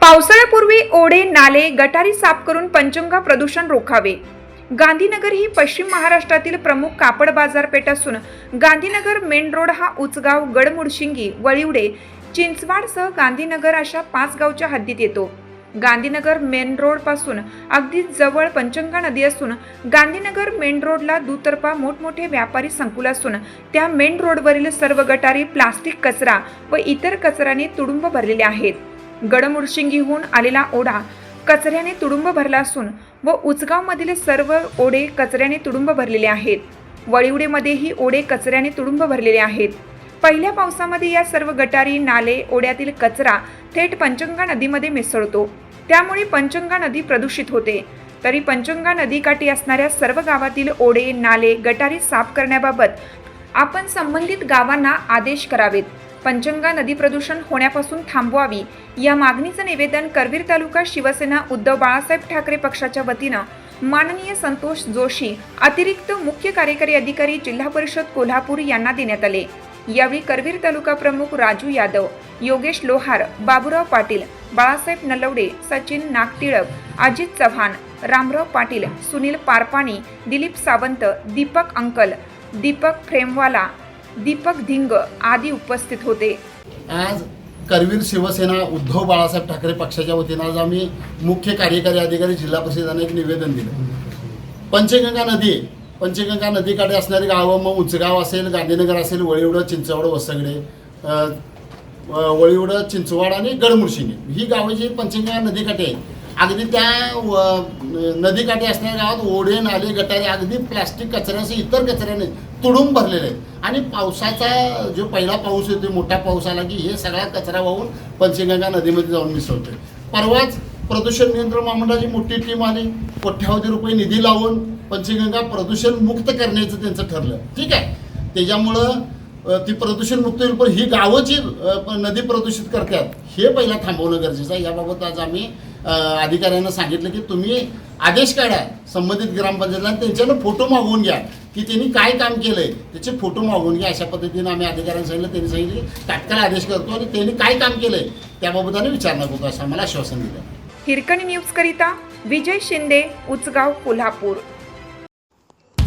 पावसाळ्यापूर्वी ओढे नाले गटारी साफ करून पंचगंगा प्रदूषण रोखावे. गांधीनगर ही पश्चिम महाराष्ट्रातील प्रमुख कापड बाजारपेठ असून गांधीनगर मेन रोड हा उचगाव गडमुडशिंगी वळिवडे चिंचवाडसह गांधीनगर अशा पाच गावच्या हद्दीत येतो. गांधीनगर मेन रोडपासून अगदी जवळ पंचंगा नदी असून गांधीनगर मेन रोडला दुतर्फा मोठमोठे व्यापारी संकुल असून त्या मेन रोडवरील सर्व गटारी प्लास्टिक कचरा व इतर कचऱ्याने तुडुंब भरलेले आहेत. गडमुडशिंगीहून आलेला ओढा कचऱ्याने तुडुंब भरला असून व उचगावमधील सर्व ओढे कचऱ्याने तुडुंब भरलेले आहेत. वळिवडेमध्येही ओढे कचऱ्याने तुडुंब भरलेले आहेत. पहिल्या पावसामध्ये या सर्व गटारी नाले ओढ्यातील कचरा थेट पंचंगा नदीमध्ये मिसळतो. त्यामुळे पंचंगा नदी प्रदूषित होते. तरी पंचंगा नदीकाठी असणाऱ्या सर्व गावातील ओढे नाले गटारी साफ करण्याबाबत आपण संबंधित गावांना आदेश करावेत. पंचंगा नदी प्रदूषण होण्यापासून थांबवावी. या मागणीचं निवेदन करवीर तालुका शिवसेना उद्धव बाळासाहेब ठाकरे पक्षाच्या वतीनं माननीय संतोष जोशी अतिरिक्त मुख्य कार्यकारी अधिकारी जिल्हा परिषद कोल्हापूर यांना देण्यात आले. यावेळी करवीर तालुका प्रमुख राजू यादव योगेश लोहार बाबुराव पाटील बाळासाहेब नलवडे सचिन नागटिळक अजित चव्हाण रामराव पाटील सुनील पारपाणी दिलीप सावंत दीपक अंकल दीपक फ्रेमवाला दीपक धिंग आदी उपस्थित होते. आज करवीर शिवसेना उद्धव बाळासाहेब ठाकरे पक्षाच्या वतीनं आज आम्ही मुख्य कार्यकारी अधिकारी जिल्हा परिषदेने एक निवेदन दिलं. पंचगंगा नदी पंचगंगा नदीकाठी असणारी गावं मग उंचगाव असेल गांधीनगर असेल वळीवडं चिंचवड वसगडे वळीवडं चिंचवाड आणि गडमुडशिंगी ही गावं जी पंचगंगा नदीकाठी आहेत अगदी त्या नदीकाठी असणाऱ्या गावात ओढे नाले गटारे अगदी प्लास्टिक कचऱ्यासह इतर कचऱ्याने तुडून भरलेले आहेत. आणि पावसाचा जो पहिला पाऊस येतो मोठा पाऊस आला की हे सगळा कचरा वाहून पंचगंगा नदीमध्ये जाऊन मिसळतोय. परवाच प्रदूषण नियंत्रण महामंडळाची मोठी टीम आली. कोट्यावधी रुपये निधी लावून पंचगंगा प्रदूषण मुक्त करण्याचं त्यांचं ठरलं. ठीक आहे? त्याच्यामुळं ती प्रदूषण मुक्त होईल पण ही गावं जी नदी प्रदूषित करतात हे पहिला थांबवणं गरजेचं आहे. याबाबत आज आम्ही अधिकाऱ्यांना सांगितलं की तुम्ही आदेश काढा संबंधित ग्रामपंचायतला त्यांच्यानं फोटो मागवून घ्या की त्यांनी काय काम केलंय. त्याचे फोटो मागवून घ्या अशा पद्धतीनं आम्ही अधिकाऱ्यांना सांगितलं त्यांनी सांगितलं की तात्काळ आदेश करतो आणि त्यांनी काय काम केलंय त्याबाबत आम्ही विचारणा करतो असं आम्हाला आश्वासन दिलं. हिरकणी न्यूज करिता विजय शिंदे उचगाव कोल्हापूर.